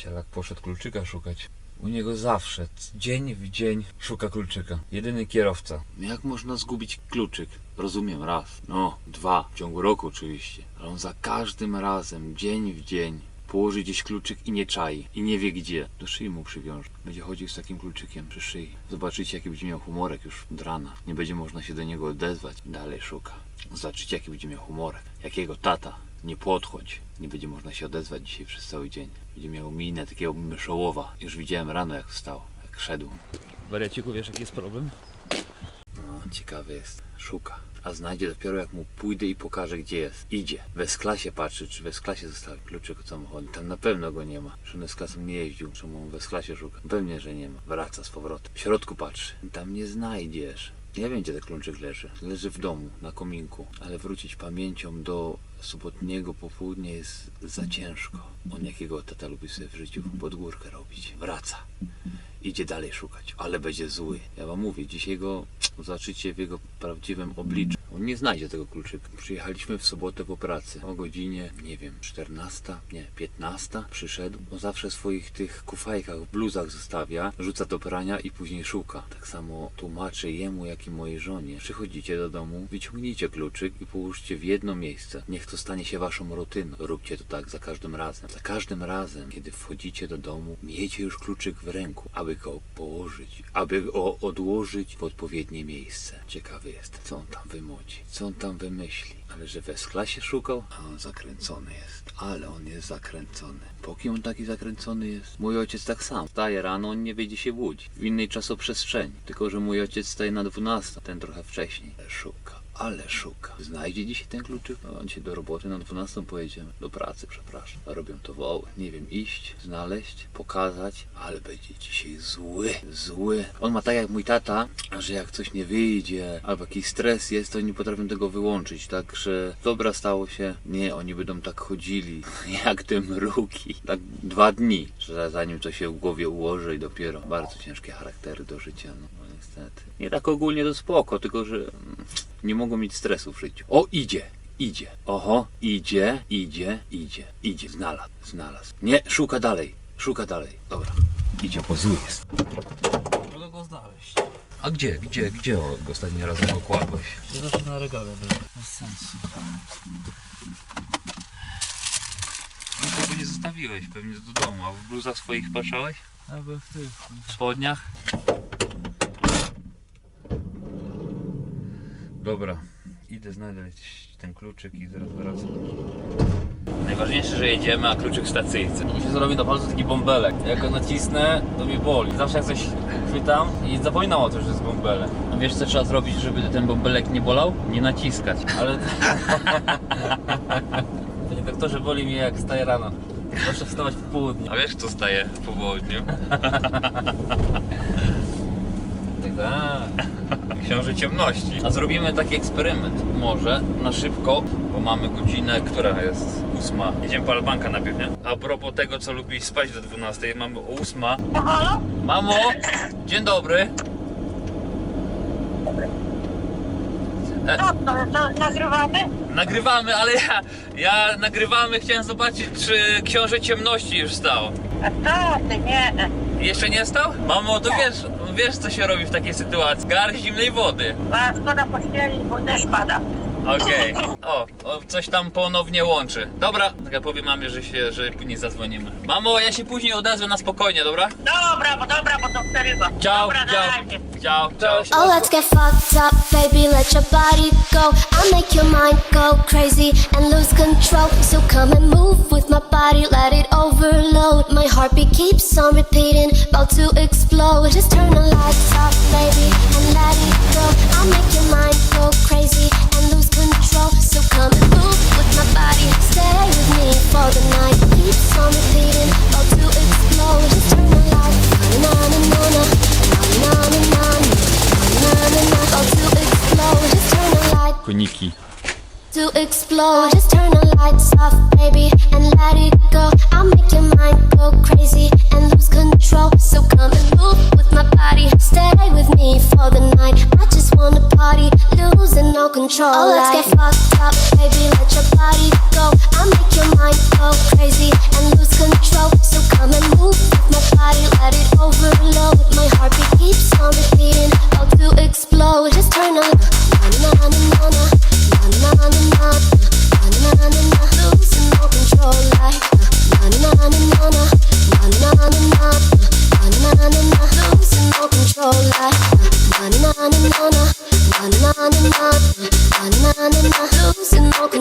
Cielak poszedł kluczyka szukać. U niego zawsze, dzień w dzień szuka kluczyka. Jedyny kierowca. Jak można zgubić kluczyk? Rozumiem, raz. No, dwa. W ciągu roku oczywiście. Ale on za każdym razem, dzień w dzień, położy gdzieś kluczyk i nie czai. I nie wie gdzie. Do szyi mu przywiąże. Będzie chodził z takim kluczykiem przy szyi. Zobaczycie, jaki będzie miał humorek już od rana. Nie będzie można się do niego odezwać. Dalej szuka. Zobaczycie, jaki będzie miał humorek. Jakiego tata. Nie podchodź. Nie będzie można się odezwać dzisiaj przez cały dzień. Będzie miał minę takiego myszołowa. Już widziałem rano, jak wstał, jak szedł. Wariaciku, wiesz, jaki jest problem? No, ciekawy jest. Szuka. A znajdzie dopiero jak mu pójdę i pokażę gdzie jest. Idzie. We sklasie patrzy, czy we sklasie zostawił kluczyk od samochodu. Tam na pewno go nie ma. On z klasą nie jeździł. Czemu on we sklasie szuka? Pewnie, że nie ma. Wraca z powrotem. W środku patrzy. Tam nie znajdziesz. Ja wiem, gdzie ten kluczyk leży. Leży w domu, na kominku. Ale wrócić pamięcią do sobotniego popołudnia jest za ciężko. On jakiego tata lubi sobie w życiu pod górkę robić. Wraca. Idzie dalej szukać, ale będzie zły. Ja wam mówię, dzisiaj go zobaczycie w jego prawdziwym obliczu. On nie znajdzie tego kluczyka. Przyjechaliśmy w sobotę po pracy o godzinie, nie wiem, 14, nie, 15 przyszedł. On zawsze swoich tych kufajkach, w bluzach zostawia, rzuca do prania i później szuka. Tak samo tłumaczę jemu, jak i mojej żonie. Przychodzicie do domu, wyciągnijcie kluczyk i połóżcie w jedno miejsce. Niech to stanie się waszą rutyną. Róbcie to tak za każdym razem. Za każdym razem, kiedy wchodzicie do domu, miejcie już kluczyk w ręku, aby go położyć, aby go odłożyć w odpowiednie miejsce. Ciekawy jest, co on tam wymodzi, co on tam wymyśli. Ale że we sklasie szukał, a on zakręcony jest. Ale on jest zakręcony. Po kim on taki zakręcony jest? Mój ojciec tak sam. Wstaje rano, on nie wiedzie się budzi. W innej czasoprzestrzeni. Tylko, że mój ojciec staje na 12, ten trochę wcześniej. Szuka. Ale szuka. Znajdzie dzisiaj ten kluczyk? No, on się do roboty na 12 pojedziemy. Do pracy, przepraszam. Robią to woły. Nie wiem, iść, znaleźć, pokazać, ale będzie dzisiaj zły. Zły. On ma tak jak mój tata, że jak coś nie wyjdzie, albo jakiś stres jest, to nie potrafią tego wyłączyć. Także dobra stało się. Nie, oni będą tak chodzili, jak te mruki. Tak dwa dni, że zanim to się w głowie ułoży i dopiero bardzo ciężkie charaktery do życia. No, no niestety. Nie tak ogólnie to spoko, tylko że mm, nie mogą mieć stresu w życiu. O, idzie. Idzie. Oho, idzie, idzie, idzie, idzie. Znalazł, znalazł. Nie, szuka dalej, szuka dalej. Dobra. Idzie, jest. Mogę go znaleźć. A gdzie, gdzie, gdzie go ostatni razem go kładłeś? Zawsze na regale był. Bez sensu. No tego nie zostawiłeś pewnie do domu, a w bluzach swoich patrzałeś? Albo w tych. W spodniach? Dobra, idę znaleźć ten kluczyk i zaraz wracam. Najważniejsze, że jedziemy, a kluczyk w stacyjce. Mi się zrobi na palcu taki bąbelek. Jak go nacisnę, to mnie boli. Zawsze jak coś chwytam i zapominam o tym, że jest bąbelek. A wiesz co trzeba zrobić, żeby ten bąbelek nie bolał? Nie naciskać. Ale... Panie doktorze, boli mnie jak staje rano. Zawsze wstawać po południu. A wiesz kto staje po południu? Tak, tak. Książę ciemności. A zrobimy taki eksperyment. Może na szybko, bo mamy godzinę, która jest ósma. Jedziemy po Albanka najpierw, nie? A propos tego, co lubi spać do 12, mamy o ósma. Mamo! Dzień dobry! No, to, to nagrywamy? Nagrywamy, ale ja, ja nagrywamy, chciałem zobaczyć, czy Książę Ciemności już stał. A co ty, nie. Jeszcze nie stał? Mamo, to wiesz, wiesz co się robi w takiej sytuacji. Gar zimnej wody. A szkoda pościeli, bo deszcz pada. Okej. O, o, coś tam ponownie łączy. Dobra, tak ja powiem mamie, że się, że później zadzwonimy. Mamo, ja się później odezwę na spokojnie, dobra? Dobra, bo dobra, bo to przerywa. Ciao, dobra, na ciao, razie. ciao, ciao. Oh, let's get fucked up, baby. Let your body go. I'll make your mind go crazy and lose control. So come and move with my body, let it overload. My heartbeat keeps on repeating, about to explode. Just turn the lights off, baby, and let it go. I'll make your mind Koniki. to explode. Just turn the lights off, baby, and let it go. I'll make your mind go crazy and lose control. So come and move with my body, stay with me for the night. I just wanna party, losing all control. Oh, let's get fucked up, baby, let your body go. I'll make your mind go crazy and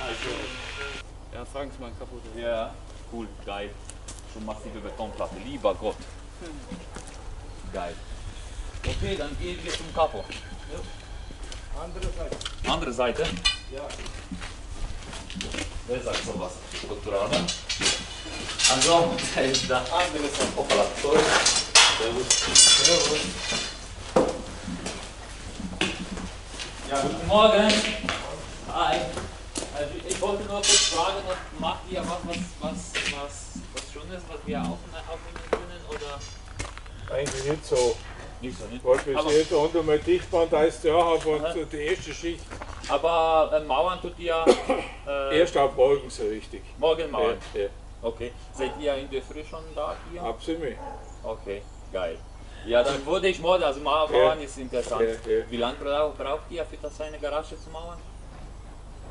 Also. Ja, fragen Sie mal kaputt. Ja, cool, geil. Schon massive Betonplatte, lieber Gott. Geil. Okay, dann gehen wir zum Capo. Andere Seite. Andere Seite. Ja. Wer sagt sowas? Kulturalne? Also, der ist da. Andere Seite. Hoppala, sorry. Servus. Ja, guten Morgen. Hi. Also ich wollte nur kurz fragen, ob macht ihr was, was, was, was, was Schönes, was wir aufne- aufnehmen können oder Eigentlich nicht so. nicht so, nicht? Weil bis Aber- jetzt unter mein Dichtband heißt ja, aber Aha. die erste Schicht Aber äh, Mauern tut ihr äh, erst ab morgen so richtig. morgen Mauern. Ja, ja. Okay. Seid ihr in der Früh schon da hier? Absolut. Okay, geil. Ja, dann würde ich morgen, also Mauer- Mauern ist interessant. Ja, ja. Wie lange braucht, braucht ihr für das eine Garage zu mauern?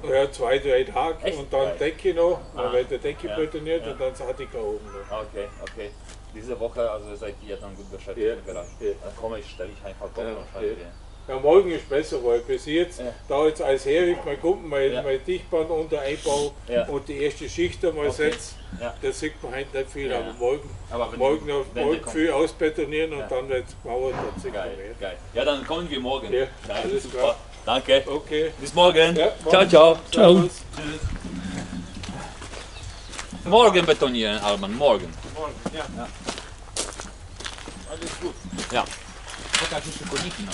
Ja, zwei, drei Tage Echt? und dann. Decke noch, Ah. dann wird die Decke Ja, betoniert ja. und dann Satika oben noch. Okay, okay. Diese Woche also seid ihr dann gut beschäftigt Ja, der ja. Dann komme ich, stelle ich einfach Bock Ja, wahrscheinlich. Ja, morgen ist besser, weil bis jetzt, Ja. da jetzt als Herwig mein Kumpel mein, Ja. mein Dichtband unter Einbau Ja. und die erste Schicht einmal Okay. setzt, Ja. da sieht man heute nicht viel, aber morgen, Aber morgen, noch, Wände morgen viel ausbetonieren und dann wird es gemauert, dann sieht man Geil, geil. Ja, dann kommen wir morgen. Ja, Geil, alles super. klar. Danke. Okay. Bis morgen. Ja, ciao, morgen. ciao. Servus. Morgen betonieren, Alman, morgen. Morgen, ja. Alles gut. Ja. Pokaż jeszcze koniki na